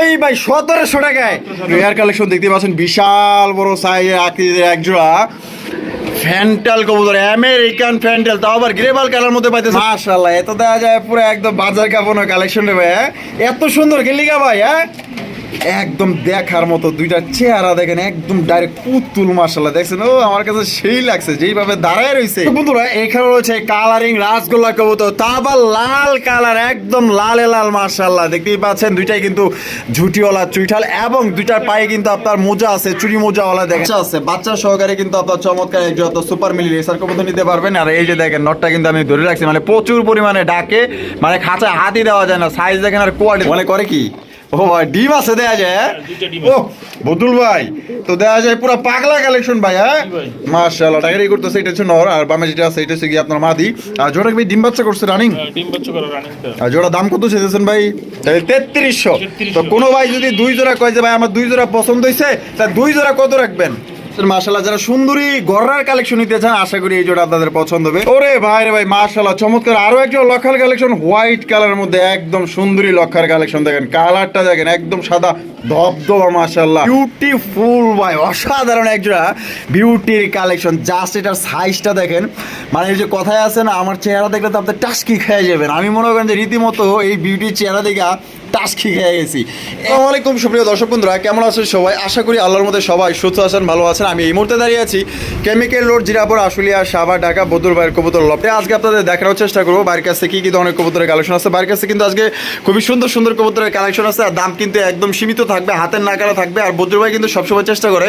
এই ভাই সতেরোশো টাকায়। হেয়ার কালেকশন দেখতে পাচ্ছেন বিশাল বড় সাইজের আকৃতির একজোড়া ফ্যান্টাল কবুতর আমেরিকান ফ্যান্টাল তাও আবার গ্রেবাল কালার মধ্যে পাইতেছে। মাশাআল্লাহ এত দেওয়া যায় পুরো একদম বাজার কাপানো কালেকশন রে ভাই হ্যাঁ? এত সুন্দর গেলিগা ভাই হ্যাঁ? একদম দেখার মতো দুইটা চেহারা দেখেন একদম ডাইরেক্ট পুতুল মাশাল্লাহ দেখছেন? ও আমার কাছে সেই লাগছে যেইভাবে দাঁড়ায় রয়েছে বন্ধুরা এখানে রয়েছে কালারিং রাসগোল্লা কবুতর তা আবার লাল কালার একদম লালে লাল মাশাল্লাহ দেখতেই পাচ্ছেন দুইটাই কিন্তু ঝুটিওয়ালা চুইঠাল এবং দুইটার পায়ে কিন্তু আপনার মোজা আছে চুরি মোজাওয়ালা বাচ্চা আছে বাচ্চা সহকারে কিন্তু আপনার চমৎকার এক যত সুপার মিলি রেসার কবুতর নিতে পারবেন। আর এই যে দেখেন নটটা কিন্তু আমি ধরে রাখছি মানে প্রচুর পরিমাণে ডাকে মানে খাঁচায় হাতই দেওয়া যায় না সাইজ দেখেন আর কোয়ালিটি মানে করে কি? ও ভাই ডিম আছে দেয়া যায় হ্যাঁ? ও বদুল ভাই তো দেয়া যায় পুরো পাগলা কালেকশন ভাই হ্যাঁ? মাশাআল্লাহ টাকারি করতেছে এটা হচ্ছে নর আর বামে যেটা আছে এটা হচ্ছে কি আপনার মাদি। আর জোড়া ডিম বাচ্চা করছে রানিং হ্যাঁ, ডিম বাচ্চা করা রানিং আর জোড়া দাম কত চেয়েছেন ভাই? তেত্রিশশো। 3300 তো কোনো ভাই যদি দুই জোড়া কয় যে ভাই আমার দুই জোড়া পছন্দ হয়েছে তা দুই জোড়া কত রাখবেন? মাশাল্লাহ যারা সুন্দরী গড়ার কালেকশন নিতে চান, আশা করি এই জোড়া আপনাদের পছন্দ হবে। ওরে ভাই রে ভাই মাশাল্লাহ চমৎকার। আরও একটা লক্ষার কালেকশন হোয়াইট কালারের মধ্যে একদম সুন্দরী লক্ষার কালেকশন দেখেন। কালারটা দেখেন, একদম সাদা। ধবধবা মাশাল্লাহ বিউটিফুল ভাই অসাধারণ এক জোড়া বিউটির কালেকশন জাস্ট এটার সাইজটা দেখেন। মানে এই যে কথায় আছে না আমার চেহারা দেখলে তো আপনি টাস্কি খেয়ে যাবেন। আমি মনে করেন যে রীতিমতো এই বিউটির চেহারা দেখা টাস্কি খেয়ে গেছি। আসসালামু আলাইকুম সুপ্রিয় দর্শক বন্ধুরা কেমন আছেন সবাই? আশা করি আল্লাহর মধ্যে সবাই সুস্থ আছেন ভালো আছেন। আমি এই মুহূর্তে দাঁড়িয়ে আছি কেমিক্যাল রোড জিরাপুর আশুলিয়া সাবা ঢাকা বদুর ভাইয়ের কবুতর লপটে আজকে আপনাদের দেখানোর চেষ্টা করব বাইরের কাছে কি কি ধরনের কবুতরের কালেকশন আছে। বাইরের কাছে কিন্তু আজকে খুবই সুন্দর সুন্দর কবুতরের কালেকশন আছে আর দাম কিন্তু একদম সীমিত থাকবে হাতের নাগারা থাকবে আর বদুর ভাই কিন্তু সবসময় চেষ্টা করে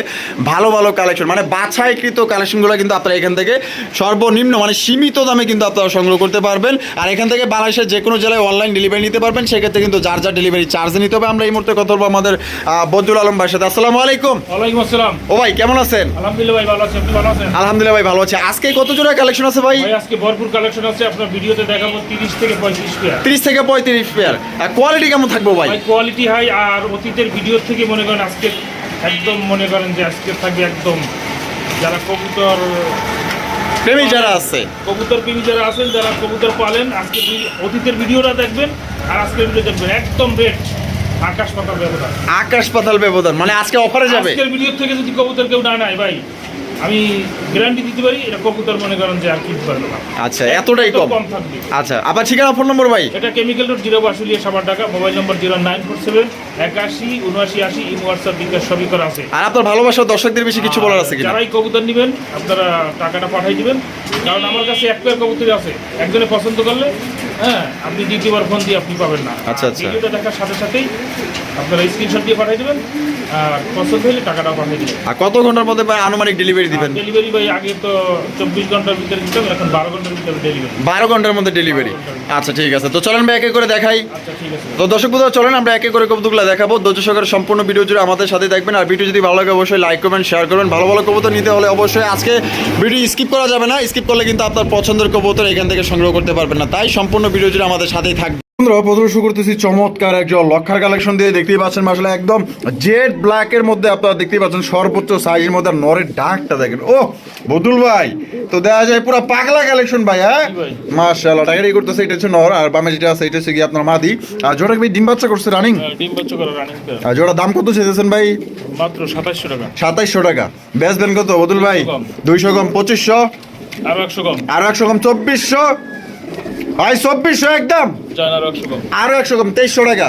ভালো ভালো কালেকশন মানে বাছাইকৃত কালেকশনগুলো কিন্তু আপনারা এখান থেকে সর্বনিম্ন মানে সীমিত দামে কিন্তু আপনারা সংগ্রহ করতে পারবেন। আর এখান থেকে বাংলাদেশের যে কোনো জেলায় অনলাইন ডেলিভারি নিতে পারবেন সেক্ষেত্রে কিন্তু যার যার ডেলিভারি চার্জ নিতে হবে আমরা এই মুহূর্তে কথা বলব আমাদের বদরুল আলম ভাইয়ের সাথে। আসসালামু আলাইকুম। ওয়ালাইকুম আসসালাম। ও ভাই কেমন আছেন? আলহামদুলিল্লাহ ভাই ভালো আছি। আপনি ভালো আছেন? আলহামদুলিল্লাহ ভাই ভালো আছে। আজকে কত জোড়া কালেকশন আছে ভাই? আজকে ভরপুর কালেকশন আছে। আপনার ভিডিওতে দেখাবো তিরিশ থেকে পঁয়ত্রিশ পেয়ার তিরিশ থেকে পঁয়ত্রিশ পেয়ার কোয়ালিটি কেমন থাকব ভাই? ভাই কোয়ালিটি হাই আর অতীতের ভিডিও থেকে মনে করেন আজকে একদম মনে করেন যে আজকে থাকবে একদম যারা কবুতর প্রেমী যারা আছে। কবুতর প্রেমী যারা আছেন যারা কবুতর পালেন আজকে অতীতের ভিডিওটা দেখবেন আর আজকে ভিডিও দেখবেন। একদম রেট আকাশ পাতাল ব্যবধান। আকাশ পাতাল ব্যবধান মানে আজকে অফারে যাবে। আজকের ভিডিও থেকে যদি কবুতর কেউ না নেয় ভাই আমি গ্যারান্টি দিতে পারি এটা কবুতর মনে করেন যে আর কিনতে পারবে না। আচ্ছা এতটাই কম। কম থাকবে। আচ্ছা আবার ঠিকানা ফোন নম্বর ভাই? এটা কেমিক্যাল রোড জিরো বাসুলিয়া সাবার টাকা mobile number zero nine four seven একাশি উনআশি আশি ইমো হোয়াটসঅ্যাপ বিকাশ সবই করা আছে। আর আপনার ভালোবাসা দর্শকদের বেশি কিছু বলার আছে কিনা? যারাই কবুতর নেবেন আপনারা টাকাটা পাঠিয়ে দিবেন। কারণ আমার কাছে এক পেয়ার কবুতর আছে। একজনে পছন্দ করলে হ্যাঁ আপনি দ্বিতীয়বার ফোন দিয়ে আপনি পাবেন না। আচ্ছা, আচ্ছা। ভিডিওটা দেখার সাথে সাথেই আপনারা স্ক্রিনশট দিয়ে পাঠিয়ে দেবেন। আর পছন্দ হলে টাকাটাও পাঠিয়ে দেবেন। আর কত ঘণ্টার মধ্যে ভাই আনুমানিক ডেলিভারি দিবেন? ডেলিভারি ভাই আগে তো চব্বিশ ঘণ্টার ভিতরে দিতাম এখন বারো ঘণ্টার ভিতরে ডেলিভারি বারো ঘণ্টার মধ্যে ডেলিভারি আচ্ছা ঠিক আছে। তো চলেন ভাই একে করে দেখাই। আচ্ছা তো দর্শক চলেন আমরা একে করে কবুতরগুলো দেখাবো। ধৈর্য সহকারে সম্পূর্ণ ভিডিও জুড়ে আমাদের সাথে দেখবেন আর ভিডিও যদি ভালো লাগে অবশ্যই লাইক করবেন শেয়ার করবেন। ভালো ভালো কবুতর নিতে হলে অবশ্যই আজকে ভিডিও স্কিপ করা যাবে না। স্কিপ করলে কিন্তু আপনার পছন্দের কবুতর এখান থেকে সংগ্রহ করতে পারবেন না। তাই সম্পূর্ণ ভিডিও জুড়ে আমাদের সাথেই থাকবে। বন্ধুরা প্রথমে শুরু করতেছি চমৎকার একজন লক্ষার কালেকশন দিয়ে। দেখতেই পাচ্ছেন আসলে একদম জেড ব্ল্যাক এর মধ্যে আপনারা দেখতেই পাচ্ছেন সর্বোচ্চ সাইজের মধ্যে আর নরের ডাকটা দেখেন। ও বদুল ভাই তো দেখা যায় পুরো পাগলা কালেকশন ভাই হ্যাঁ? জি ভাই। মাশাআল্লাহ টাকারি করতেছে এটা হচ্ছে নর আর বামে যেটা আছে এটা হচ্ছে কি আপনার মাদি। আর জোড়া কি ডিম বাচ্চা করছে রানিং ডিম বাচ্চা করা রানিং আর জোড়া দাম কত চেয়েছেন ভাই? মাত্র সাতাশশো টাকা। সাতাইশশো টাকা। বেচবেন কত বদুল ভাই? কম। দুইশো কম পঁচিশশো? আরও একশো কম। আরও একশো কম চব্বিশশো? ভাই চব্বিশশো একদম। আরও একশো কম তেইশশো টাকা।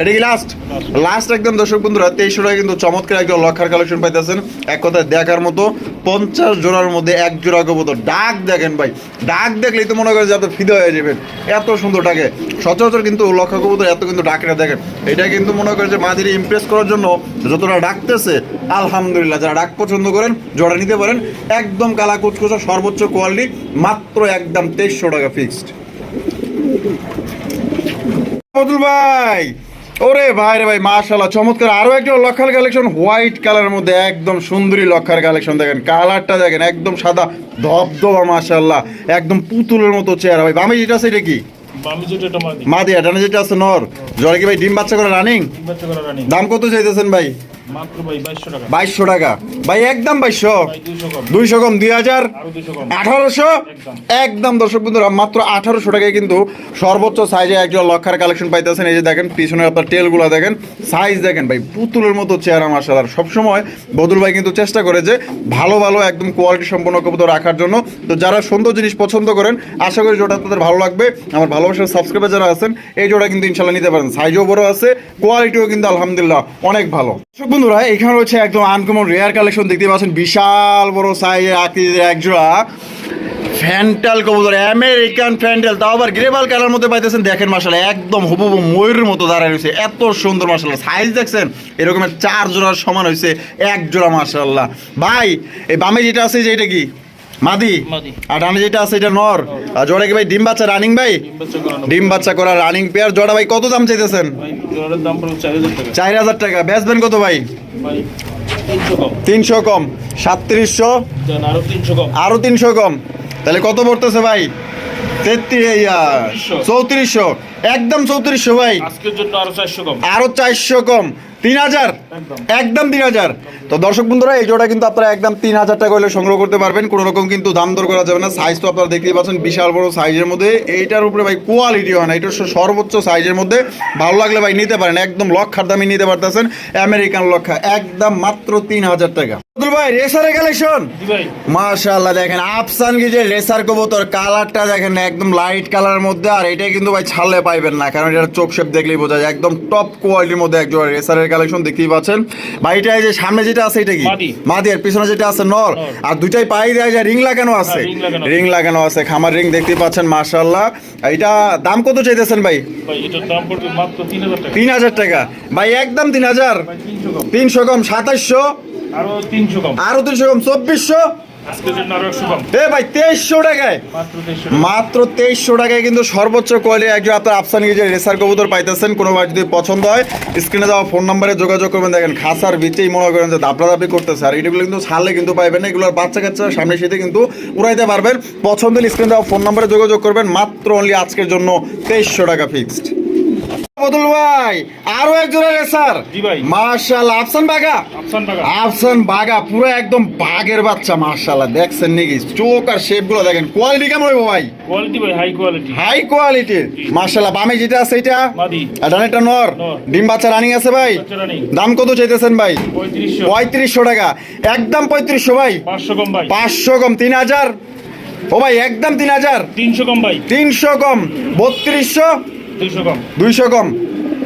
এটা কি লাস্ট লাস্ট একদম দর্শক বন্ধুরা তেইশশো টাকা কিন্তু চমৎকার একদম লক্ষার কালেকশন পাইতেছেন। এক কথায় দেখার মতো পঞ্চাশ জোড়ার মধ্যে এক জোড়া কবুতর। ডাক দেখেন ভাই ডাক দেখলেই তো মনে করে যে আপনি ফিদে হয়ে যাবেন। এত সুন্দর ডাকে। সচরাচর কিন্তু লক্ষা কবুতর এত কিন্তু ডাকটা দেখেন। এটা কিন্তু মনে করে যে মাদিরে ইমপ্রেস করার জন্য যতটা ডাকতেছে আলহামদুলিল্লাহ যারা ডাক পছন্দ করেন জোড়া নিতে পারেন। একদম কালা কুচকুচা সর্বোচ্চ কোয়ালিটি মাত্র একদম তেইশশো টাকা ফিক্সড বদুল ভাই। ওরে ভাই রে ভাই মাশাআল্লাহ চমৎকার। আরও একটা লক্ষার কালেকশন হোয়াইট কালারের মধ্যে একদম সুন্দরী লক্ষার কালেকশন দেখেন। কালারটা দেখেন একদম সাদা ধবধবা মাশাআল্লাহ একদম পুতুলের মতো চেহারা। ভাই বামে যেটা আছে এটা কি? আমি এটা মা দিয়া ডানে যেটা আছে নর। জলে কি ভাই ডিম বাচ্চা করে রানিং ডিম বাচ্চা করা রানিং দাম কত চাইতেছেন ভাই? বাইশশো টাকা। ভাই একদম বাইশশো। দুইশো কম। দুই হাজার আঠারোশো? একদম। দর্শক বন্ধুরা মাত্র আঠারোশো টাকায় কিন্তু সর্বোচ্চ সাইজে একজন লক্ষার কালেকশন পাইতেছেন। এই যে দেখেন পিছনে আপনার টেলগুলো দেখেন সাইজ দেখেন ভাই পুতুলের মতো চেহারা মার্শাল আর সবসময় বদুল ভাই কিন্তু চেষ্টা করে যে ভালো ভালো একদম কোয়ালিটি সম্পন্ন কবুতর রাখার জন্য। তো যারা সুন্দর জিনিস পছন্দ করেন আশা করি জোটা তাদের ভালো লাগবে। আমার ভালোবাসার সাবস্ক্রাইবার যারা আছেন এই জোটা কিন্তু ইনশাল্লাহ নিতে পারেন। সাইজও বড় আছে কোয়ালিটিও কিন্তু আলহামদুলিল্লাহ অনেক ভালো। বন্ধুরা, এখানে রয়েছে একদম আনকমন রেয়ার কালেকশন দেখতে পাচ্ছেন, বিশাল বড় সাইজের আকৃতির একজোড়া ফ্যান্টাল কবুতর আমেরিকান ফ্যান্টাল তাও আবার গ্রেবাল কালার মধ্যে পাইতেছেন। দেখেন মাসাল একদম হুবহু ময়ূরের মতো দাঁড়ায় রয়েছে। এত সুন্দর মাসাল্লাহ সাইজ দেখছেন? এরকমের চার জোড়ার সমান হয়েছে, এক জোড়া মাসাল্লাহ ভাই, এই বামে যেটা আছে, যে এটা কি? মাদি। আর ডানে যেটা আছে এটা নর। আর জোড়া কি ভাই ডিম বাচ্চা রানিং ভাই? ডিম বাচ্চা করা রানিং পেয়ার জোড়া ভাই কত দাম চাইতেছেন? চার হাজার টাকা। বেচবেন কত ভাই? তিনশো কম। সাতত্রিশশো? আরও তিনশো কম। তাহলে কত পড়তেছে ভাই? তেত্রিশ চৌত্রিশশো। একদম চৌত্রিশশো ভাই। আরও চারশো কম। তিন হাজার? একদম। তিন হাজার। তো দর্শক বন্ধুরা এই জোড়া কিন্তু আপনারা একদম তিন হাজার টাকা হলে সংগ্রহ করতে পারবেন। কোনো রকম কিন্তু দাম দর করা যাবে না। সাইজ তো আপনারা দেখতেই পাচ্ছেন বিশাল বড় সাইজের মধ্যে। এইটার উপরে ভাই কোয়ালিটি হয় না। এটা সর্বোচ্চ সাইজের মধ্যে। ভালো লাগলে ভাই নিতে পারেন। একদম লক্ষার দামে নিতে পারতেছেন। আমেরিকান লক্ষা। একদম মাত্র তিন হাজার টাকা। ভাই রেসারের কালেকশন মাশাআল্লাহ দেখেন আফসান কি যে রেসার কবুতর। কালারটা দেখেন একদম লাইট কালারের মধ্যে। আর এটা কিন্তু ভাই ছাড়লে পাইবেন না। কারণ এটা চোখ শেপ দেখলেই বোঝা যায়। একদম টপ কোয়ালিটির মধ্যে রেসারের কালেকশন দেখতেই পাচ্ছেন। ভাই এটা এই যে সামনে যেটা আছে এটা কি? মাদি। আর পিছনে যেটা আছে নর। আর দুইটাই পাই দেয় যে রিং লাগানো আছে। হ্যাঁ। রিং লাগানো আছে। খামার রিং দেখতেই পাচ্ছেন মাশাআল্লাহ। এটা দাম কত চাইতেছেন ভাই? ভাই এটার দাম পড়বে মাত্র তিন হাজার টাকা। ভাই একদম তিন হাজার। ভাই তিনশো কম তিনশো কম সাতাশশো আরও তিনশো কম আরও তিনশো কম চব্বিশশো। ভাই তেইশশো টাকায়। মাত্র তেইশশো টাকায় কিন্তু সর্বোচ্চ একজন আপনার আফসানি যে রেসার কবুতর পাইতেছেন কোনো ভাই যদি পছন্দ হয় স্ক্রিনে দেওয়া ফোন নাম্বারে যোগাযোগ করবেন। দেখেন খাসার বিচেই মনে করেন যে দাপড়া দাপড়ি করতেছে। আর এগুলো কিন্তু ছাড়লে কিন্তু পাইবেন না। এগুলোর বাচ্চা কাচ্চা সামনে কিন্তু উড়াইতে পারবেন। পছন্দ হলে স্ক্রিনে দেওয়া ফোন নাম্বারে যোগাযোগ করবেন। মাত্র অনলি আজকের জন্য তেইশশো টাকা ফিক্সড বদল ভাই আরও এক জোড়া রেসার ভাই। মার্শাল্লাহ আফসান বাগা আফসান বাগা পুরো একদম বাঘের বাচ্চা মার্শাল্লাহ দেখছেন নাকি? চোখ আর শেপগুলো দেখেন। কোয়ালিটি কেমন হইব ভাই? কোয়ালিটি ভাই হাই কোয়ালিটি হাই মার্শাল্লাহ বামে যেটা আছে এটা? আর ডানেরটা নর। ডিম বাচ্চা রানিং আছে ভাই? দাম কত চাইতেছেন ভাই? পঁয়ত্রিশশো। পঁয়ত্রিশশো টাকা। একদম পঁয়ত্রিশশো ভাই? পাঁচশো কম ভাই। পাঁচশো কম তিন হাজার? ও ভাই একদম তিন হাজার? তিনশো কম ভাই। তিনশো কম বত্রিশশো? দুইশো কম। দুইশো কম।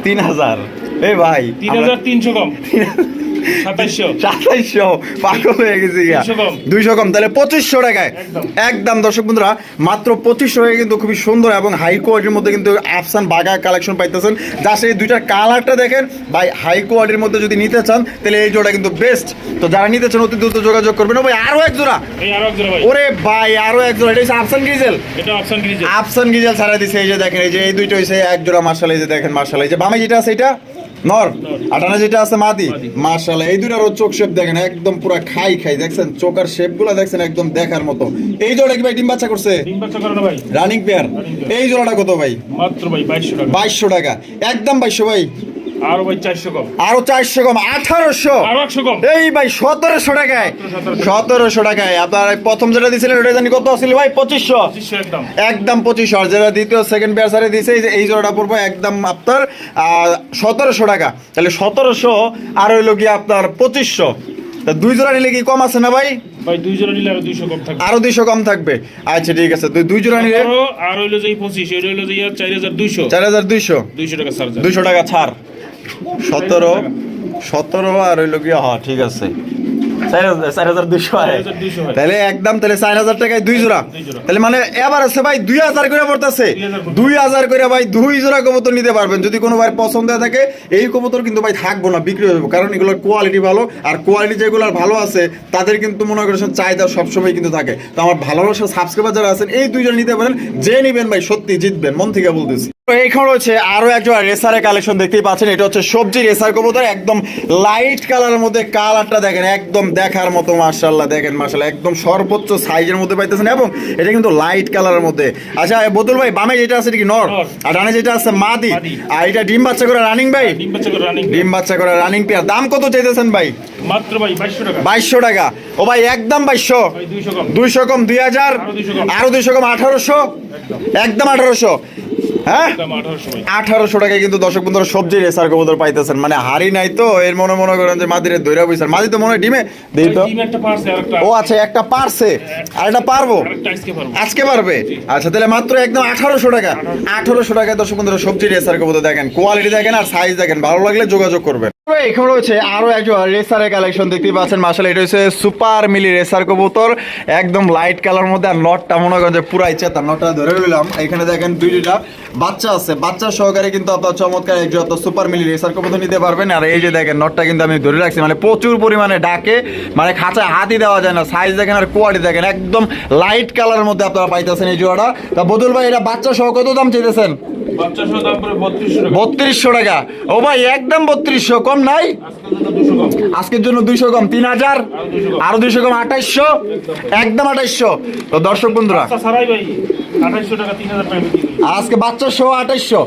তিন হাজার। এ ভাই তিন হাজার তিনশো কম। সাতাইশশো। সাতাইশশো। পাগল হয়ে গেছি গা। 200 কম। দুইশো কম। তাহলে পঁচিশশো টাকায়। একদম। একদম দর্শক বন্ধুরা মাত্র পঁচিশশো টাকায় কিন্তু খুবই সুন্দর এবং হাই কোয়ালিটির মধ্যে কিন্তু আফসান বাগা কালেকশন পাইতেছেন। যা সেই দুইটার কালারটা দেখেন। ভাই হাই কোয়ালিটির মধ্যে যদি নিতে চান তাহলে এই জোড়া কিন্তু বেস্ট তো যারা নিতে চান অতি দ্রুত যোগাযোগ করবেন। ভাই আরও এক জোড়া। ওরে ভাই আরও এক জোড়া। এটা হচ্ছে আফসান গিরিজে আফসান গিজেল ছাড়া দিছে। এই যে দেখেন এই যে এই দুইটা এক জোড়া মার্শাল এই যে দেখেন মার্শাল এই যে। বামে যেটা আছে এটা? নর আটানা যেটা আছে মাদি। মার্শাল এই দুইটার ও চোখ শেপ দেখেন একদম পুরো খাই খাই দেখছেন? চোকার শেপগুলো দেখছেন একদম দেখার মতো। এই জোড়া কি ভাই ডিম বাচ্চা করছে? রানিং পেয়ার এই জোড়াটা কত ভাই? মাত্র ভাই বাইশশো টাকা। একদম বাইশশো ভাই। আরও ভাই চারশো কম। আরও চারশো কম আঠারোশো। কম। এই ভাই সতেরোশো টাকায়। সতেরোশো। টাকায়। আপনার প্রথম যেটা দিয়েছিলেন ওটা জানি কত ছিল ভাই? পঁচিশশো। একদম। একদম পঁচিশশো। আর যেটা দ্বিতীয় সেকেন্ড পেয়ার সারে দিয়েছে এই যে এই জোড়াটা পড়ব একদম আপনার সতেরোশো টাকা। তাহলে সতেরোশো আর হইল কি আপনার পঁচিশশো। তা দুই জোড়া নিলে কি কম আছে না ভাই? ভাই দুই জোড়া নিলে আরও দুইশো কম থাকবে। আরও দুইশো কম থাকবে। আচ্ছা ঠিক আছে। দুই দুই জোড়া নিলে আর হইল যে এই পঁচিশ এটা হইল যে ইয়ার চার হাজার টাকা চার্জ দুইশো টাকা ছাড়। সতেরো সতেরো আর হইল কি হ্যাঁ ঠিক আছে। চার হাজার চার হাজার দুইশো 4,200। তাহলে একদম তাহলে চার হাজার টাকায় দুই জোড়া। তাহলে মানে এবার আছে ভাই দুই হাজার করে পড়তেছে। দুই হাজার করে ভাই দুই জোড়া কবুতর নিতে পারবেন। যদি কোনো ভাই পছন্দ থাকে এই কবুতর কিন্তু ভাই থাকব না বিক্রি হয়ে কারণ এগুলোর কোয়ালিটি ভালো আর কোয়ালিটি যেগুলোর ভালো আছে তাদের কিন্তু মনে করেন চাহিদা সবসময় কিন্তু থাকে। তো আমার ভালোবাসার সাবস্ক্রাইবার যারা আছেন এই দুইজন নিতে পারেন যে নিবেন ভাই সত্যি জিতবেন মন থেকে বলতেছি। এইখানে হচ্ছে আরও একটা রেসারের কালেকশন দেখতেই পাচ্ছেন। এটা হচ্ছে সবজি রেসার কবুতর একদম লাইট কালারের মধ্যে কালারটা দেখেন একদম দেখার মতো মার্শাল্লাহ দেখেন মার্শাল্লাহ একদম সর্বোচ্চ সাইজের মধ্যে পাইতেছেন এবং এটা কিন্তু লাইট কালারের মধ্যে। আচ্ছা বোতল ভাই বামে যেটা আছে কি নর। আর ডানে যেটা আছে মাদি। আর এটা ডিম বাচ্চা করে রানিং ভাই? ডিম বাচ্চা করে রানিং ডিম বাচ্চা করে রানিং পেয়ার দাম কত চাইতেছেন ভাই? মাত্র ভাই বাইশশো টাকা। ও ভাই একদম বাইশশো। দুইশো কম। দুই হাজার। আরও 200 কম। আরও দুইশো কম আঠারোশো। একদম আঠারোশো। হ্যাঁ? আঠারোশো টাকায় কিন্তু দর্শক বন্ধুরা সবজি রেসার কবুতর পাইতেছেন। মানে হাড়ি নাই তো এর মনে মনে করেন যে মাদিরে দৈরা বুঝছেন মাদি তো মনে হয় ডিমে? দিই তো। ও আচ্ছা একটা পারছে। আর একটা পারব? আরেকটা আজকে পারব। আজকে পারবে? আচ্ছা তাহলে মাত্র একদম আঠারোশো টাকা। আঠারোশো। টাকায় দর্শক বন্ধুরা সবজি রেসার কবুতর দেখেন। কোয়ালিটি দেখেন আর সাইজ দেখেন। ভালো লাগলে যোগাযোগ করবেন। এখানে রয়েছে আরও একজন রেসারের কালেকশন দেখতে পাচ্ছেন। মাসাল এটা হচ্ছে সুপার মিলি রেসার কবুতর একদম লাইট কালার মধ্যে আর নটটা মনে করেন যে পুরাই চেতা নটটা ধরে রইলাম। এখানে দেখেন দুইটা বাচ্চা আছে। বাচ্চা সহকারে কিন্তু আপনার চমৎকার একজন আপনার সুপার মিলি রেসার কবুতর নিতে পারবেন। আর এই যে দেখেন নটটা কিন্তু আমি ধরে রাখছি মানে প্রচুর পরিমাণে ডাকে মানে খাঁচায় হাতই দেওয়া যায় না। সাইজ দেখেন আর কোয়ালিটি দেখেন একদম লাইট কালারের মধ্যে আপনারা পাইতেছেন এই জোড়াটা। তা বদল ভাই এটা বাচ্চা সহ কত দাম টাকা। বত্রিশশো টাকা। ও ভাই একদম বত্রিশশো কম নাই? আজকের জন্য দুইশো কম কম তিন হাজার, আরও দুইশো কম আঠাইশো একদম আঠাইশো তো দর্শক বন্ধুরা আজকে বাচ্চা সহ আঠাইশশো।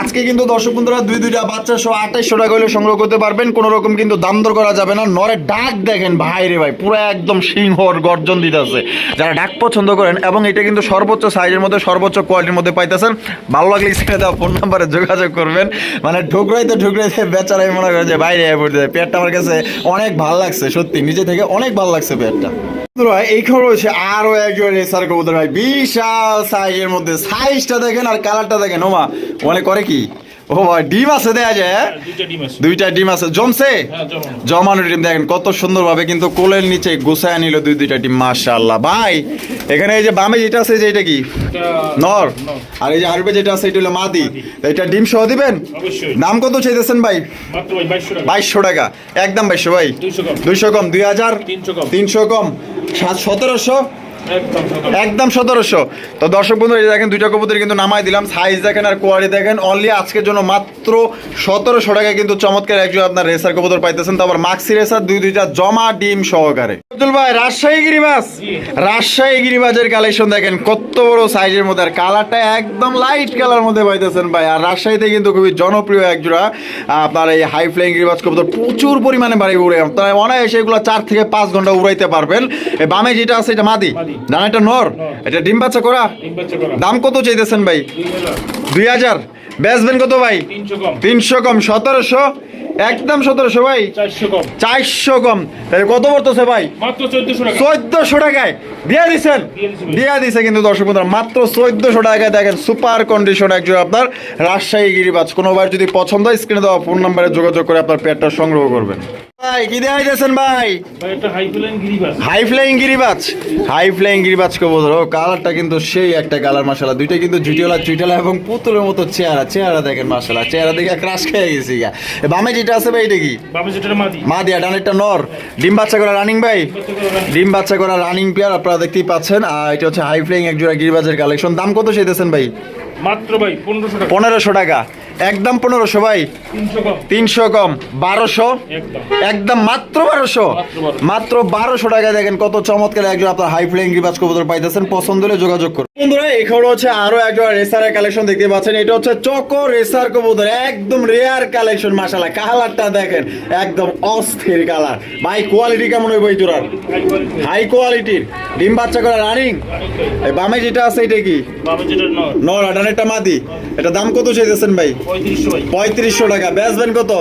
আজকে কিন্তু দর্শক বন্ধুরা দুই দুইটা বাচ্চা সহ আঠাইশশো টাকা হলে সংগ্রহ করতে পারবেন। কোনো রকম কিন্তু দাম দর করা যাবে না। নরে ডাক দেখেন ভাই রে ভাই পুরো একদম সিংহর গর্জন দিতেছে। যারা ডাক পছন্দ করেন এবং এটা কিন্তু সর্বোচ্চ সাইজের মধ্যে সর্বোচ্চ কোয়ালিটির মধ্যে পাইতেছেন ভালো লাগলে স্ক্রিনে দেওয়া ফোন নাম্বারে যোগাযোগ করবেন। মানে ঢুকরাইতে ঢুকরাইতে বেচারাই মনে করে যে বাইরে পড়তে পেটটা আমার কাছে অনেক ভালো লাগছে সত্যি নিজে থেকে অনেক ভালো লাগছে পেটটা। বন্ধুরা, এইখানে রয়েছে আরও একজন রেসার কবুতর ভাই বিশাল সাইজের মধ্যে সাইজটা দেখেন আর কালারটা দেখেন। ওমা মনে করে কি? ও ভাই ডিম আছে দেয়া যায় হ্যাঁ? দুইটা ডিম আছে। দুইটা ডিম আছে। জমছে? হ্যাঁ জমা জমানো ডিম দেখেন কত সুন্দরভাবে কিন্তু কোলের নিচে গুছায় নিল দুই দুইটা ডিম মাশাআল্লাহ। ভাই এখানে এই যে বামে যেটা আছে যে এটা কি? এটা নর। আর এই যে আরবে যেটা আছে এটা হলো মাদি। এটা ডিম সহ দিবেন? অবশ্যই। দাম কত চাইতেছেন ভাই? বাইশশো টাকা। একদম বাইশশো ভাই। দুইশো কম দুই হাজার? তিনশো কম। তিনশো কম। সাত সতেরোশো? একদম সতেরোশো। তো দর্শক বন্ধু এই দেখেন দুইটা কবুতর কিন্তু নামাই দিলাম। সাইজ দেখেন আর কোয়ালিটি দেখেন। অনলি আজকের জন্য মাত্র সতেরোশো টাকায় কিন্তু চমৎকার একজন আপনার রেসার কবুতর পাইতেছেন। তারপর মাক্সি রেসার দুই দুইটা জমা ডিম সহকারে। আব্দুল ভাই রাজশাহী গিরিবাস রাজশাহী গিরিবাজের কালেকশন দেখেন কত বড় সাইজের মধ্যে। আর কালারটা একদম লাইট কালার মধ্যে পাইতেছেন ভাই। আর রাজশাহীতে কিন্তু খুবই জনপ্রিয় একজোড়া আপনার এই হাই ফ্লাইং গিরিবাজ কবুতর। প্রচুর পরিমাণে বাড়ি উড়ে। আপনারা অনায়াসে এগুলো চার থেকে পাঁচ ঘণ্টা উড়াইতে পারবেন। বামে যেটা আছে এটা মাদি। এটা নর। এটা ডিম বাচ্চা করা? দাম কত চাইতেছেন ভাই? দুই হাজার। বেচবেন কত ভাই? তিনশো কম। সতেরোশো? একদম সতেরোশো ভাই। চারশো কম। তাহলে কত পড়তেছে ভাই? মাত্র চোদ্দশো টাকায়। দিয়ে ভাই। দিয়ে দিছে কিন্তু দর্শক বন্ধুরা মাত্র চোদ্দশো টাকায় দেখেন সুপার কন্ডিশন একজন আপনার রাজশাহী গিরিবাজ। কোনোবার যদি পছন্দ হয় স্ক্রিনে দেওয়া ফোন নাম্বারে যোগাযোগ করে আপনার পেটটা সংগ্রহ করবেন। ভাই কি দেওয়া দিয়েছেন ভাই? হাই ফ্লাইং গিরিবাজ। হাই ফ্লাইং গিরিবাজ? কে বলতো কালারটা কিন্তু সেই একটা কালার মাসালা দুইটা কিন্তু জুটিওলা চুইটালা এবং পুতুলের মতো চেহারা চেহারা দেখেন মাসালা চেহারা দেখে ক্রাশ খেয়ে গেছি গা। বামে যেটা আছে ভাই এটা কি? দিয়া ডানেরটা নর। ডিম বাচ্চা করা রানিং ভাই। ডিম বাচ্চা করা রানিং পেয়ার আপনারা দেখতেই পাচ্ছেন। আর এটা হচ্ছে হাই ফ্লাইং এক জোড়া গিরিবাজের কালেকশন দাম কত সেই চাইতেছেন ভাই? মাত্র ভাই পনেরোশো টাকা। পনেরোশো টাকা। একদম পনেরোশো ভাই। তিনশো কম। বারোশো? একদম। মাত্র বারোশো? মাত্র বারোশো। টাকায় দেখেন কত চমৎকার একজন আপনার হাই ফ্লাইং রিবাজ কবুতর পাইতেছেন। পছন্দ হলে যোগাযোগ করুন। বন্ধুরা এখানে হচ্ছে আরও একজন রেসারের কালেকশন দেখতে পাচ্ছেন। এটা হচ্ছে চকো রেসার কবুতর। একদম রেয়ার কালেকশন মাসালা কালারটা দেখেন একদম অস্থির কালার ভাই কোয়ালিটি কেমন হইব এই জোড়ার? হাই কোয়ালিটির ডিম বাচ্চা করা রানিং এই বামে যেটা আছে এটা কি? নর। নর মাদি। এটা দাম কত চাইতেছেন ভাই? পঁয়ত্রিশশো টাকা। বেচবেন কত?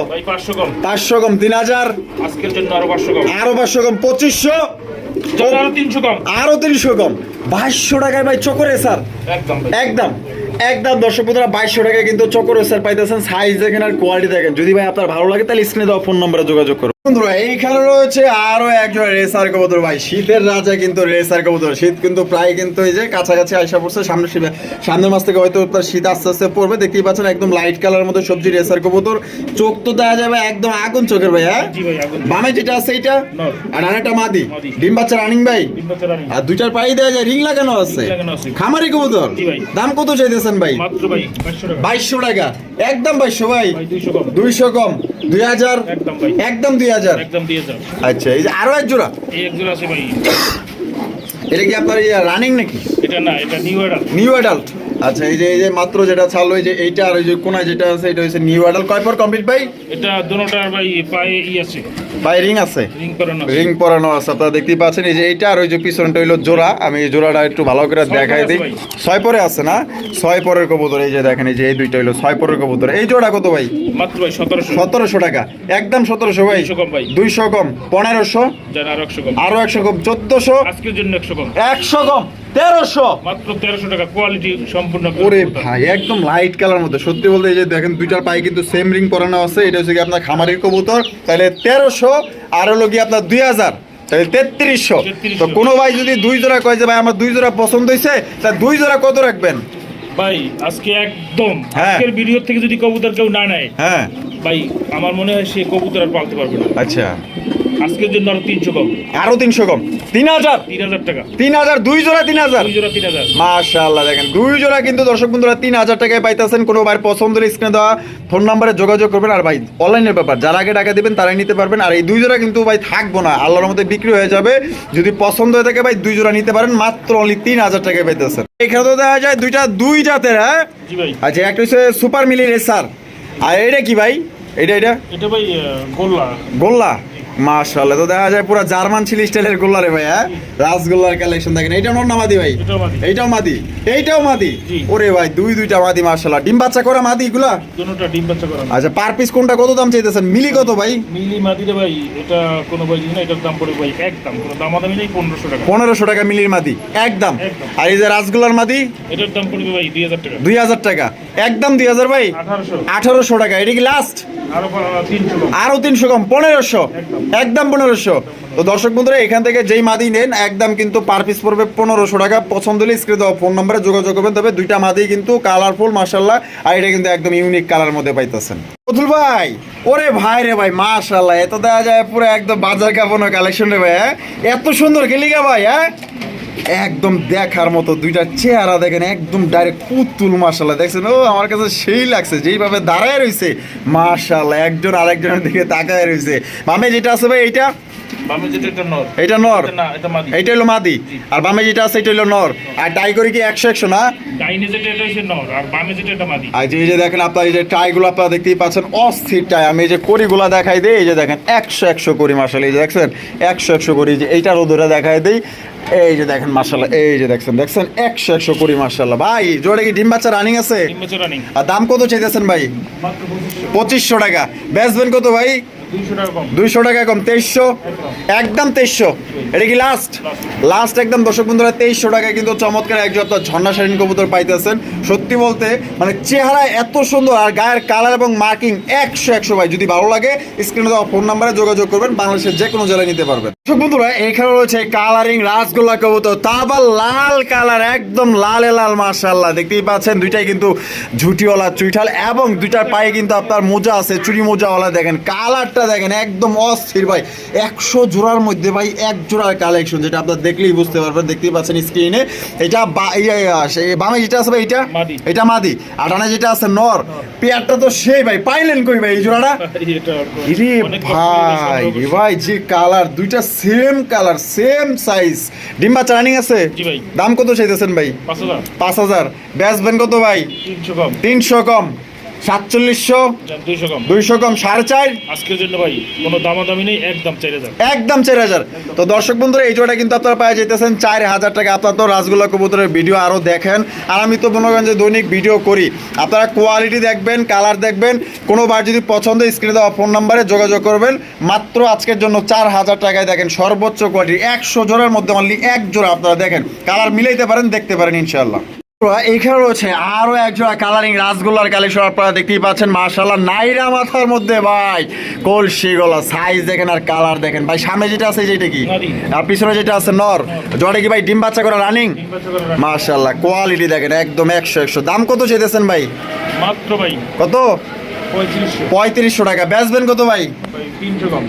পাঁচশো কম। তিন হাজার? আরও পাঁচশো কম। পঁচিশশো? আরও তিনশো কম। বাইশশো টাকায় ভাই চকরে স্যার একদম একদম। একদম দর্শক বন্ধুরা বাইশশো টাকায় কিন্তু চকরে স্যার পাইতেছেন। সাইজ দেখেন আর কোয়ালিটি দেখেন। যদি ভাই আপনার ভালো লাগে তাহলে স্ক্রিনে দেওয়া ফোন নম্বরে যোগাযোগ করুন। বন্ধুরা এইখানে রয়েছে আরও একজন রেসার কবুতর। ভাই শীতের রাজা কিন্তু রেসার কবুতর। শীত কিন্তু প্রায় কিন্তু এই যে কাছাকাছি আইসা পড়ছে সামনে সামনের মাস থেকে হয়তো আপনার শীত আস্তে আস্তে পড়বে। দেখতেই পাচ্ছেন একদম লাইট কালার মধ্যে সবজি রেসার কবুতর। চোখ তো দেখা যাবে একদম আগুন চোখের ভাই হ্যাঁ? বামে যেটা আছে নর। আর আরেকটা মাদি। ডিম বাচ্চা রানিং ভাই? আর দুইটার পাই দেওয়া যায় রিং লাগানো আছে। খামারি কবুতর। দাম কত চাইতেছেন ভাই? বাইশশো টাকা। একদম বাইশশো ভাই। ভাই দুইশো কম। দুই হাজার। একদম দুই হাজার? একদম দিয়ে যাও। আচ্ছা এই যে আরও এক জোড়া? এই জোড়া আছে ভাই। এটা কি আপনার রানিং নাকি? এটা না এটা নিউ এডাল নিউ অ্যাডাল্ট আচ্ছা এই যে এই যে মাত্র যেটা ছাড়লো এই যে এইটা আর ওই যে কোনায় যেটা আছে এটা হচ্ছে নিউ অ্যাডাল্ট কয় পর কমপ্লিট ভাই? এটা দুটোটার ভাই পায়ে ই আছে। ভাই রিং আছে? রিং আছে। রিং পরানো আছে আপনারা দেখতেই পাচ্ছেন। এই যে এইটা আর ওই যে পিছনটা হইল জোড়া। আমি এই জোড়াটা একটু ভালো করে দেখাই দিই। ছয় পরে আছে না? ছয় পরের কবুতর এই যে দেখেন এই যে এই দুইটা হইল ছয় পরের কবুতর। এই জোড়া কত ভাই? মাত্র ভাই সতেরোশো। সতেরোশো টাকা। একদম সতেরোশো ভাই। দুইশো কম পনেরোশো। আরও একশো কম। আরও একশো কম। চোদ্দশো। আজকের জন্য একশো কম। একশো কম। তেরোশো। মাত্র তেরোশো টাকা কোয়ালিটি সম্পূর্ণ ওরে ভাই একদম লাইট কালার মধ্যে। সত্যি বলতে এই যে দেখেন দুইটার পায়ে কিন্তু সেম রিং পরানো আছে। এটা হচ্ছে কি আপনার খামারের কবুতর। তাহলে তেরোশো আর হলো কি আপনার দুই হাজার। তাহলে তেত্রিশশো। তো কোনো ভাই যদি দুই জোড়া কয় যে ভাই আমার দুই জোড়া পছন্দ হয়েছে তা দুই জোড়া কত রাখবেন? ভাই আজকে একদম। হ্যাঁ। আজকের ভিডিও থেকে যদি কবুতর কেউ না নেয় হ্যাঁ। ভাই আমার মনে হয় সে কবুতর আর পালতে পারবে না। আচ্ছা। আজকের জন্য আরও তিনশো কম। আরও তিনশো কম। তিন হাজার? তিন হাজার টাকা। তিন হাজার দুই জোড়া তিন হাজার? দুই জোড়া তিন হাজার। মাশাআল্লাহ দেখেন দুই জোড়া কিন্তু দর্শক বন্ধুরা তিন হাজার টাকায় পাইতেছেন। কোনো ভাই পছন্দের স্ক্রিনে দেওয়া ফোন নাম্বারে যোগাযোগ করবেন। আর ভাই অনলাইনের ব্যাপার যারা আগে টাকা দিবেন তারাই নিতে পারবেন। আর এই দুই জোড়া কিন্তু ভাই থাকব না আল্লাহর মধ্যে বিক্রি হয়ে যাবে। যদি পছন্দ হয়ে থাকে ভাই দুই জোড়া নিতে পারেন। মাত্র অনলি তিন হাজার টাকায় পাইতেছেন। এখানে তো দেখা যায় দুইটা দুই জাতের হ্যাঁ? জি ভাই। আচ্ছা একটা হচ্ছে সুপার মিলি রেসার আর এটা কি ভাই? এটা এটা এটা ভাই গোল্লা। গোল্লা? মাশাআল্লাহ। তো দেখা যায় পুরো জার্মান ছিলি স্টাইলের গোল্লা রে ভাই হ্যাঁ? রাসগোল্লার কালেকশন দেখেন। এইটা নর না মাদি ভাই? এইটাও মাদি। এইটাও মাদি? ওরে ভাই দুই দুইটা মাদি মাশাআল্লাহ। ডিম বাচ্চা করা মাদি এগুলা? দুটোটা ডিম বাচ্চা করানো আচ্ছা পার পিস কোনটা কত দাম চাইতেছেন? মিলি কত ভাই? মিলি মাদিরে ভাই এটা কোনো ভাই না এটার দাম পড়ে ভাই একদম। কোনো দামাদামি নেই পনেরোশো টাকা। পনেরোশো টাকা মিলির মাদি একদম। আর এই যে রাসগোল্লার মাদি? এটার দাম পড়বে ভাই দুই হাজার টাকা। দুই হাজার টাকা। একদম দুই হাজার ভাই? আঠারোশো। আঠারোশো টাকা। এটা কি লাস্ট আরও তিনশো কম। আরও তিনশো কম পনেরোশো। একদম। পনেরোশো। তো দর্শক বন্ধুরা, এখান থেকে যেই মাদি নেন, একদম কিন্তু পার পিস পড়বে পনেরোশো টাকা। পছন্দ হলে স্ক্রিনে দেওয়া ফোন নম্বরে যোগাযোগ করবেন। তবে দুইটা মাদি কিন্তু কালারফুল মার্শাল্লাহ আর এটা কিন্তু একদম ইউনিক কালার মধ্যে পাইতেছেন। অতুল ভাই, ওরে ভাই রে ভাই মাশাল্লাহ এত দেওয়া যায় পুরো একদম বাজার কাপড় কালেকশন রে ভাই হ্যাঁ? এত সুন্দর গেলিগা ভাই হ্যাঁ? একদম দেখার মতো দুইটা চেহারা দেখেন, একদম ডাইরেক্ট পুতুল মার্শাল্লাহ দেখছেন? ও, আমার কাছে সেই লাগছে, যেইভাবে দাঁড়ায় রয়েছে মার্শাল্লাহ একজন আরেকজনের দিকে তাকায় রয়েছে মামে, যেটা আছে ভাই, এইটা? বামে যেটা এটা নর। এইটা নর। না এটা মাদি। এইটা হলো মাদি। আর বামে যেটা আছে এটা হলো নর। আর টাই করে কি একশো একশো না? ডাইনে যেটা এটা হচ্ছে নর। আর বামে যেটা এটা মাদি। আর এই যে দেখেন আপনার এই যে টাইগুলো আপনারা দেখতেই পাচ্ছেন অস্থির টাই আমি এই যে দেখাই দিই এই যে দেখেন করি এই যে দেখছেন করি যে এইটা রোদরা দেখাই দিই। এই যে দেখেন এই যে দেখছেন দেখছেন করি ভাই কি ডিম বাচ্চা রানিং আছে? রানিং আর দাম কত চাইতেছেন ভাই? পঁচিশশো। টাকা। বেচবেন কত ভাই? দুইশো টাকা কম। তেইশশো? একদম তেইশশো। এটা কি লাস্ট লাস্ট একদম, দর্শক বন্ধুরা, তেইশশো টাকায় কিন্তু চমৎকার একজন তো ঝর্ণা শালীন কবুতর পাইতেছেন। সত্যি বলতে মানে চেহারা এত সুন্দর আর গায়ের কালার এবং মার্কিং একশো একশো ভাই, যদি ভালো লাগে স্ক্রিনে দেওয়া ফোন নাম্বারে যোগাযোগ করবেন, বাংলাদেশের যে কোনো জেলায় নিতে পারবেন। বন্ধুরা এখানে রয়েছে কালারিং রাসগোল্লা কবুতর। তা আবার লাল কালার একদম লালে লাল মার্শাল্লাহ দেখতেই পাচ্ছেন দুইটাই কিন্তু ঝুটিওয়ালা চুইঠাল এবং দুইটার পায়ে কিন্তু আপনার মোজা আছে চুরি মোজাওয়ালা দেখেন। কালারটা দেখেন একদম অস্থির ভাই। একশো জোড়ার মধ্যে ভাই এক জোড়ার কালেকশন যেটা আপনার দেখলেই বুঝতে পারবেন। দেখতেই পাচ্ছেন স্ক্রিনে এটা বামে যেটা আছে ভাই এটা? এটা মাদি। আর ডানে যেটা আছে নর। পেয়ারটা তো সেই ভাই পাইলেন কই ভাই এই জোড়াটা? ভাই। ভাই যে কালার দুইটা সেম কালার সেম সাইজ ডিম্বা চারানিং আছে? দাম কত চাইতেছেন ভাই? পাঁচ হাজার। পাঁচ হাজার। ব্যাস কত ভাই? তিনশো কম। তিনশো কম। সাতচল্লিশশো দুইশো কম। দুইশো কম সাড়ে চার। আজকের জন্য ভাই কোনো দামাদামি নেই একদম চার হাজার। একদম চার হাজার। তো দর্শক বন্ধুরা এই জোড়া কিন্তু আপনারা পাওয়া যেতেছেন চার হাজার টাকা। আপনারা তো রাসগোল্লা কবুতরের ভিডিও আরও দেখেন। আর আমি তো মনে করেন যে দৈনিক ভিডিও করি। আপনারা কোয়ালিটি দেখবেন কালার দেখবেন। কোনো বার যদি পছন্দ স্ক্রিনে দেওয়া ফোন নাম্বারে যোগাযোগ করবেন। মাত্র আজকের জন্য চার হাজার টাকায় দেখেন সর্বোচ্চ কোয়ালিটি একশো জোড়ার মধ্যে অনলি এক জোড়া আপনারা দেখেন। কালার মিলাইতে পারেন দেখতে পারেন ইনশাল্লাহ এখানে রয়েছে আরও একজোড়া কালারিং রাসগোল্লার কালেকশন আপনারা দেখতেই পাচ্ছেন। মার্শাল্লাহ নাইরা মাথার মধ্যে ভাই। কলসি গলা সাইজ দেখেন আর কালার দেখেন। ভাই সামনে যেটা আছে যেটা কি? আর পিছনে যেটা আছে নর। জড়ে কি ভাই ডিম বাচ্চা করে রানিং। মার্শাল্লাহ কোয়ালিটি দেখেন একদম একশো একশো। দাম কত চাইতেছেন ভাই? মাত্র ভাই। কত? পঁয়ত্রিশশো। টাকা। বেচবেন কত ভাই?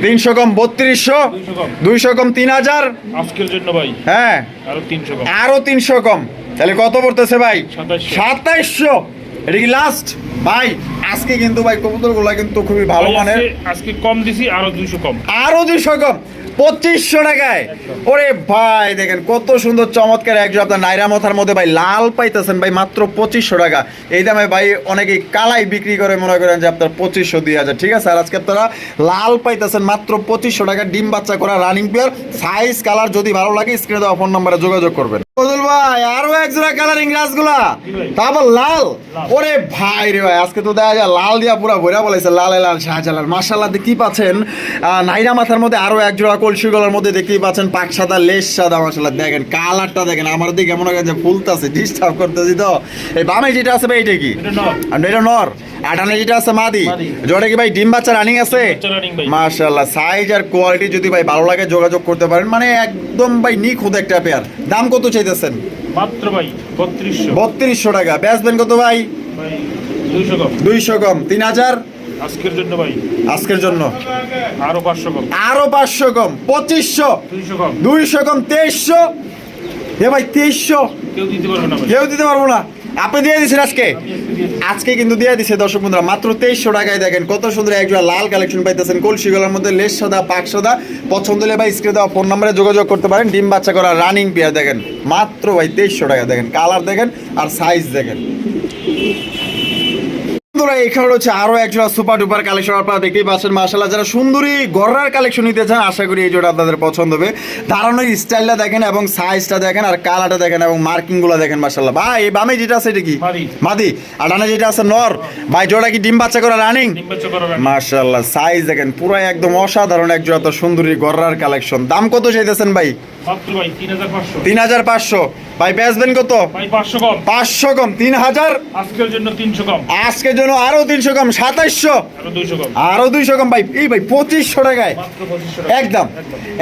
তিনশো কম বত্রিশশো? দুইশো কম। দুইশো কম তিন হাজার? আজকের জন্য ভাই। হ্যাঁ। আরও তিনশো কম। আরও তিনশো কম। তাহলে কত পড়তেছে ভাই? সাতাইশশো। এটা কি লাস্ট ভাই আজকে কিন্তু ভাই কবুতরগুলো কিন্তু খুবই ভালো মানে মানের। আজকে- আজকে কম দিছি আরও দুইশো কম। আরও দুইশো কম। পঁচিশশো টাকায়। ওরে ভাই, দেখেন কত সুন্দর চমৎকার একজন আপনার নাইরা মাথার মধ্যে ভাই লাল পাইতেছেন ভাই মাত্র পঁচিশশো টাকা। এই দামে ভাই অনেকেই কালাই বিক্রি করে মনে করেন যে আপনার পঁচিশশো, দুই হাজার। ঠিক আছে, আর আজকে আপনারা লাল পাইতেছেন মাত্র পঁচিশশো টাকা ডিম বাচ্চা করা রানিং প্লেয়ার সাইজ কালার যদি ভালো লাগে স্ক্রিনে দেওয়া ফোন নাম্বারে যোগাযোগ করবেন। ভাই, আরও এক জোড়া কালারিং তারপর লাল? ওরে ভাই রে ভাই, আজকে তো দেখা যায় লাল দিয়া পুরা ভরা বলেছে, লালে, লাল, শাহজালাল। মার্শাল্লাহ দেখতেই পাচ্ছেন নাইরা মাথার মধ্যে আরও এক জোড়া কলসি গলার মধ্যে দেখতেই পাচ্ছেন পাক সাদা লেস সাদা মার্শাল্লাহ দেখেন কালারটা দেখেন আমার দিকে হয় যে ফুলতাছে ডিস্টার্ব করতেছি তো। এই বামে যেটা আছে ভাই এটা কি? এটা নর। আর এটা নর। আটানে যেটা আছে মাদি। জোরে কি ভাই ডিম বাচ্চা রানিং আছে। মাশাআল্লাহ সাইজ আর কোয়ালিটি যদি ভাই ভালো লাগে যোগাযোগ করতে পারেন। মানে একদম ভাই নিখুঁত একটা পেয়ার দাম কত চাইতেছেন? মাত্র ভাই বত্রিশশো। বত্রিশশো টাকা। বেচবেন কত ভাই? ভাই দুইশো কম। দুইশো কম। তিন হাজার? আজকের জন্য ভাই? আজকের জন্য। আরও পাঁচশো কম। আরও পাঁচশো কম। পঁচিশশো। দুইশো কম। দুইশো কম তেইশশো। এ ভাই তেইশশো। কেউ দিতে পারবে না কেউ দিতে পারব না। আপনি দিয়ে দিচ্ছেন আজকে? আজকে কিন্তু দিয়ে দিচ্ছে দর্শক বন্ধুরা। মাত্র তেইশশো টাকায় দেখেন কত সুন্দর একজোড়া লাল কালেকশন পাইতেছেন। কলসি গলার মধ্যে লেস সাদা পাক সাদা। পছন্দ হলে ভাই স্ক্রিনে দেওয়া ফোন নাম্বারে যোগাযোগ করতে পারেন। ডিম বাচ্চা করা রানিং পেয়ার দেখেন। মাত্র ভাই তেইশশো টাকা দেখেন। কালার দেখেন আর সাইজ দেখেন। বন্ধুরা এখানে হচ্ছে আরও একজোড়া সুপার ডুপার কালেকশন। আপনারা দেখতেই পাচ্ছেন মার্শাল্লাহ যারা সুন্দরী গড়ার কালেকশন নিতে চান আশা করি এই জোড়া আপনাদের পছন্দ হবে। দাঁড়ানোর স্টাইলটা দেখেন এবং সাইজটা দেখেন আর কালারটা দেখেন এবং মার্কিংগুলো দেখেন মার্শাল্লাহ ভাই এই বামে যেটা আছে এটা কি? মাদি। আর ডানে যেটা আছে নর। ভাই জোড়া কি ডিম বাচ্চা করা রানিং। মার্শাল্লাহ সাইজ দেখেন পুরো একদম অসাধারণ এক জোড়া তো সুন্দরী গড়ার কালেকশন। দাম কত চাইতেছেন ভাই? তিন হাজার পাঁচশো। ভাই বেচবেন কত? পাঁচশো কম। তিন হাজার? আজকের জন্য তিনশো কম। আজকের জন্য আরও তিনশো কম সাতাইশশো? আরও দুইশো কম। ভাই এই ভাই পঁচিশশো টাকায়। একদম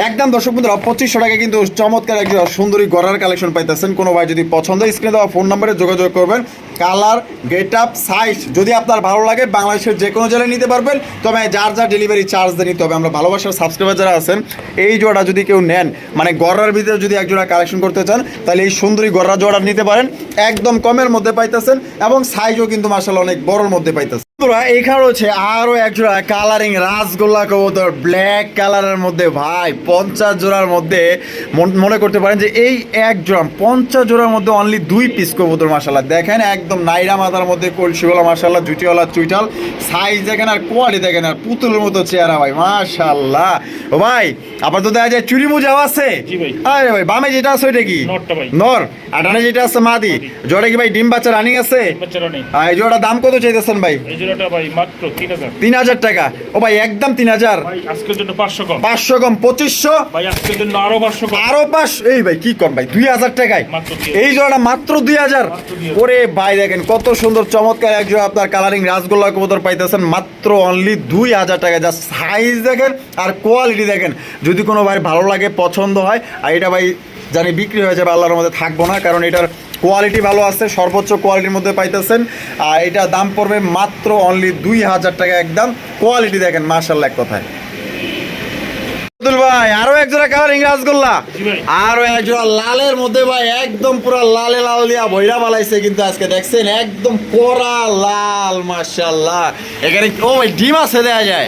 একদম দর্শক বন্ধুরা পঁচিশশো টাকায় কিন্তু চমৎকার একজন সুন্দরী গড়ার কালেকশন পাইতেছেন। কোনো ভাই যদি পছন্দ স্ক্রিনে দেওয়া ফোন নাম্বারে যোগাযোগ করবেন। কালার গেট আপ সাইজ যদি আপনার ভালো লাগে বাংলাদেশের যে কোনো জেলায় নিতে পারবেন, তবে যার যা ডেলিভারি চার্জ দিয়ে নিতে হবে। আমরা ভালোবাসার সাবস্ক্রাইবার যারা আছেন, এই জোড়া যদি কেউ নেন মানে গড়ার ভিতরে যদি এক জোড়া কালেকশন করতে চান, তাহলে এই সুন্দরী গড়া জোড়া নিতে পারেন। একদম কমের মধ্যে পাইতেছেন এবং সাইজও কিন্তু মার্শাল অনেক বড়োর মধ্যে পাইতেছেন। বন্ধুরা, এইখানে রয়েছে আরও এক জোড়া কালারিং রাসগোল্লা কবুতর ব্ল্যাক কালারের মধ্যে ভাই পঞ্চাশ জোড়ার মধ্যে মনে করতে পারেন যে এই এক জোড়া পঞ্চাশ জোড়ার মধ্যে অনলি দুই পিস কবুতর মাসাল্লাহ দেখেন একদম নাইরা মাথার মধ্যে কলসিওয়ালা মাসাল্লাহ জুটিওয়ালা চুইটাল সাইজ দেখেন আর কোয়ালিটি দেখেন আর পুতুলের মতো চেহারা ভাই মাশাল্লাহ ও ভাই আবার তো দেখা যায় চুরি মুজাও আছে? আরে ভাই বামে যেটা আছে ওইটা কি? নর। আর ডানে যেটা আছে মাদি। জোড়া কি ভাই ডিম বাচ্চা রানিং আছে? এই জোড়া দাম কত চাইতেছেন ভাই? এই জোড়াটা ভাই মাত্র তিন হাজার। তিন হাজার টাকা। ও ভাই একদম তিন হাজার। আজকের জন্য পাঁচশো কম। পাঁচশো কম পঁচিশশো। ভাই আজকের জন্য আরও পাঁচশো কম। আরও পাঁচ এই ভাই কি কম ভাই? দুই হাজার টাকায়। এই জোড়াটা মাত্র দুই হাজার। ওরে ভাই দেখেন কত সুন্দর চমৎকার এক জোড়া আপনার কালারিং রাসগোল্লা কবুতর পাইতেছেন। মাত্র অনলি দুই হাজার টাকা। যা সাইজ দেখেন আর কোয়ালিটি দেখেন। যদি কোনো ভাই ভালো লাগে পছন্দ হয় আর এটা ভাই জানি বিক্রি হয়ে যাবে আল্লাহর মধ্যে থাকব না কারণ এটার কোয়ালিটি ভালো আছে, সর্বোচ্চ কোয়ালিটির মধ্যে পাইতেছেন। আর এটা দাম পড়বে মাত্র অনলি দুই হাজার টাকা একদম। কোয়ালিটি দেখেন মার্শাল্লাহ এক কথায়। আব্দুল ভাই আরও এক জোড়া কালারিং রাসগোল্লা আরও এক জোড়া লালের মধ্যে ভাই একদম পুরো লালে লাল দিয়া ভৈরা বালাইছে কিন্তু আজকে দেখছেন একদম পোড়া লাল মাশাআল্লাহ। এখানে ও ভাই ডিম আছে দেয়া যায়।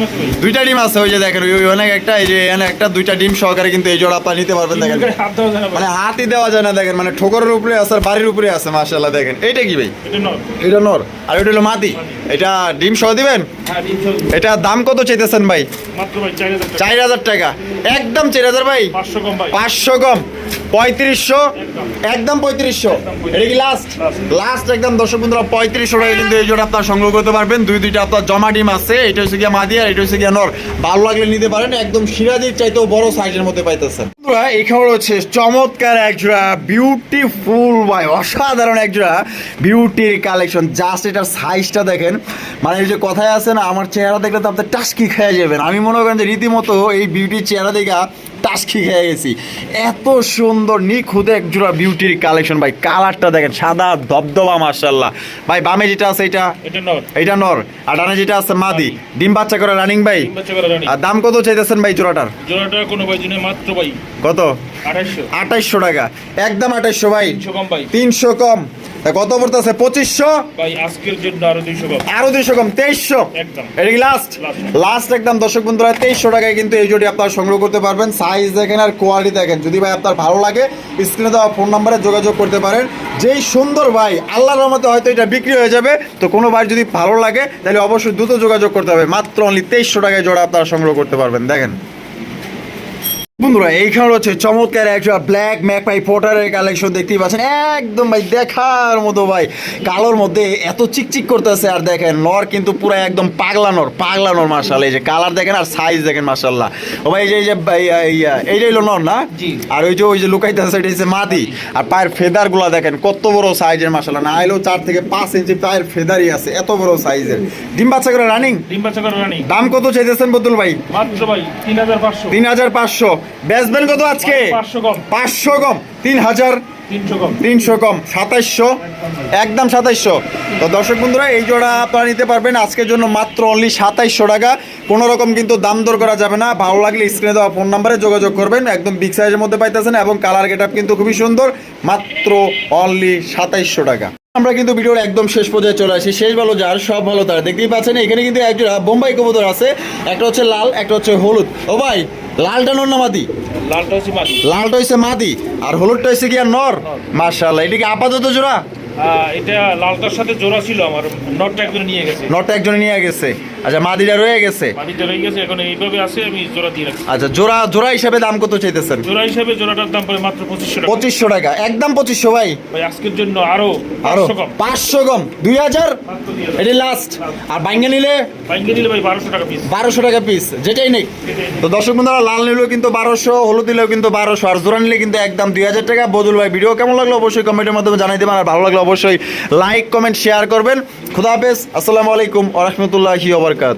ভাই। দুইটা ডিম আছে ওই যে দেখেন ওই অনেক একটা এই যে এখানে একটা দুইটা ডিম সহকারে কিন্তু এই জোড়া আপনার নিতে পারবেন দেখেন। টিমের হাত দেওয়া যায় না ভাই। মানে হাতই দেওয়া যায় না দেখেন মানে ঠোকরের উপরে আছে আর বাড়ির উপরে আছে মাশাআল্লাহ দেখেন। এইটা কি ভাই? এটা নর। আর ওইটা হলো মাটি। এটা ডিম সহ দিবেন? হ্যাঁ ডিম সহ এটা দাম কত চাইতেছেন ভাই? চার হাজার টাকা। একদম চার হাজার ভাই। পাঁচশো কম ভাই। পাঁচশো কম। পঁয়ত্রিশশো, একদম পঁয়ত্রিশশো। এটা কি লাস্ট লাস্ট একদম দর্শক বন্ধুরা, পঁয়ত্রিশশো টাকা কিন্তু এই জোড়া আপনার সংগ্রহ করতে পারবেন। দুই দুইটা আপনার জমা ডিম আছে, এটা হচ্ছে গিয়া মাদি এটা হচ্ছে গিয়া নর। ভালো লাগলে নিতে পারেন, একদম সিরাজির চাইতেও বড় সাইজের মধ্যে পাইতেছেন। বন্ধুরা এখানে হচ্ছে চমৎকার এক জোড়া বিউটিফুল ভাই অসাধারণ এক জোড়া বিউটির কালেকশন জাস্ট এটার সাইজটা দেখেন। মানে এই যে কথায় আছে না, আমার চেহারা দেখলে তো আপনি টাস্কি খেয়ে যাবেন। আমি মনে করেন যে রীতিমতো এই বিউটির চেহারা দেখা টাস্কি খেয়ে গেছি। এত সুন্দর নিখুদে এক জোড়া বিউটির কালেকশন ভাই। কালারটা দেখেন সাদা ধবধবা মার্শাল্লাহ ভাই বামে যেটা আছে এটা? এটা নর। আর ডানে যেটা আছে মাদি। ডিম বাচ্চা করে রানিং ভাই? আর দাম কত চাইতেছেন ভাই জোড়াটার? জোড়াটা কোনো ভাই জন্য মাত্র ভাই কত? আঠাইশশো টাকা। একদম আঠাইশশো ভাই। তিনশো কম কত পড়তেছে? পঁচিশশো? আরও দুইশো কম। তেইশশো? এটা কি লাস্ট লাস্ট একদম। দর্শক বন্ধুরা তেইশশো টাকায় কিন্তু এই জোটি আপনারা সংগ্রহ করতে পারবেন। সাইজ দেখেন আর কোয়ালিটি দেখেন। যদি ভাই আপনার ভালো লাগে স্ক্রিনে দেওয়া ফোন নাম্বারে যোগাযোগ করতে পারেন। যেই সুন্দর ভাই আল্লাহর রহমতে হয়তো এটা বিক্রি হয়ে যাবে। তো কোনো ভাই যদি ভালো লাগে তাহলে অবশ্যই দ্রুত যোগাযোগ করতে হবে। মাত্র অনলি তেইশশো টাকায় জোড়া আপনারা সংগ্রহ করতে পারবেন। দেখেন। বন্ধুরা এইখানে হচ্ছে চমৎকার একটা ব্ল্যাক ম্যাকপাই পোটারের কালেকশন দেখতেই পাচ্ছেন। একদম ভাই দেখার মতো ভাই কালোর মধ্যে এত চিকচিক করতেছে আর দেখেন নর কিন্তু পুরো একদম পাগলা নর পাগলা মার্শাল এই যে কালার দেখেন আর সাইজ দেখেন মার্শাল্লাহ ও ভাই এই যে এই ভাই, এই, এইটাই হলো নর না? আর ওই যে ওই যে লুকাইতেছে এটা হচ্ছে মাদি। আর পায়ের ফেদারগুলা দেখেন কত বড় সাইজের মার্শাল্লাহ না এলেও চার থেকে পাঁচ ইঞ্চি পায়ের ফেদারই আছে এত বড় সাইজের ডিম বাচ্চা করে রানিং ডিম বাচ্চা করা রানী দাম কত চাইতেছেন বদুল ভাই? মাত্র ভাই তিন হাজার পাঁচশো। তিন হাজার পাঁচশো। বেচবেন কত আজকে? পাঁচশো কম। তিন হাজার তিনশো কম। সাতাইশশো? একদম সাতাইশশো। তো দর্শক বন্ধুরা এই জোড়া আপনারা নিতে পারবেন আজকের জন্য মাত্র অনলি সাতাইশশো টাকা। কোনো রকম কিন্তু দাম দর করা যাবে না। ভালো লাগলে স্ক্রিনে দেওয়া ফোন নাম্বারে যোগাযোগ করবেন। একদম বিগ সাইজের মধ্যে পাইতেছেন এবং কালার গেট কিন্তু খুবই সুন্দর। মাত্র অনলি সাতাইশশো টাকা। আমরা কিন্তু ভিডিওর একদম শেষ পর্যায়ে চলে আসি। শেষ ভালো যার সব ভালো তার। দেখতেই পাচ্ছেন এখানে কিন্তু একজোড়া বোম্বাই কবুতর আছে। একটা হচ্ছে লাল একটা হচ্ছে হলুদ। ও ভাই লালটা নর না মাদি? লালটা হচ্ছে মাদি। লালটা হচ্ছে মাদি। আর হলুদটা হচ্ছে কি আর নর। মার্শাল্লাহ এটা কি আপাতত জোড়া? এটা লালটার সাথে জোড়া ছিল আমার নটটা একজন নিয়ে গেছে। নটা একজনে নিয়ে গেছে। আচ্ছা মাদিটা রয়ে গেছে? মাটিটা রয়ে গেছে এখন এইভাবে আছে আমি জোড়া দিয়ে রাখছি। আচ্ছা জোড়া জোড়া হিসাবে দাম কত চাইতেছেন? জোড়া হিসাবে জোড়াটার দাম পড়ে মাত্র পঁচিশশো টাকা। পঁচিশশো টাকা। একদম পঁচিশশো ভাই। ভাই আজকের জন্য আরও আরও পাঁচশো কম। দুই হাজার মাত্র দুই হাজার। এটি লাস্ট আর বাইঙ্গা নিলে? বাইঙ্গে নিলে ভাই বারোশো টাকা পিস বারোশো টাকা পিস যেটাই নেই। তো দর্শক বন্ধুরা লাল নিলেও কিন্তু বারোশো হলুদ নিলেও কিন্তু বারোশো। আর জোড়া নিলে কিন্তু একদম দুই হাজার টাকা। বদল ভাই ভিডিও কেমন লাগল? অবশ্যই কমেন্টের মাধ্যমে জানাই দেবেন। আর ভালো লাগলে অবশ্যই লাইক কমেন্ট শেয়ার করবেন। খুদা হাফেজ আসসালামু আলাইকুম আ রহমতুল্লাহি ওবরকাত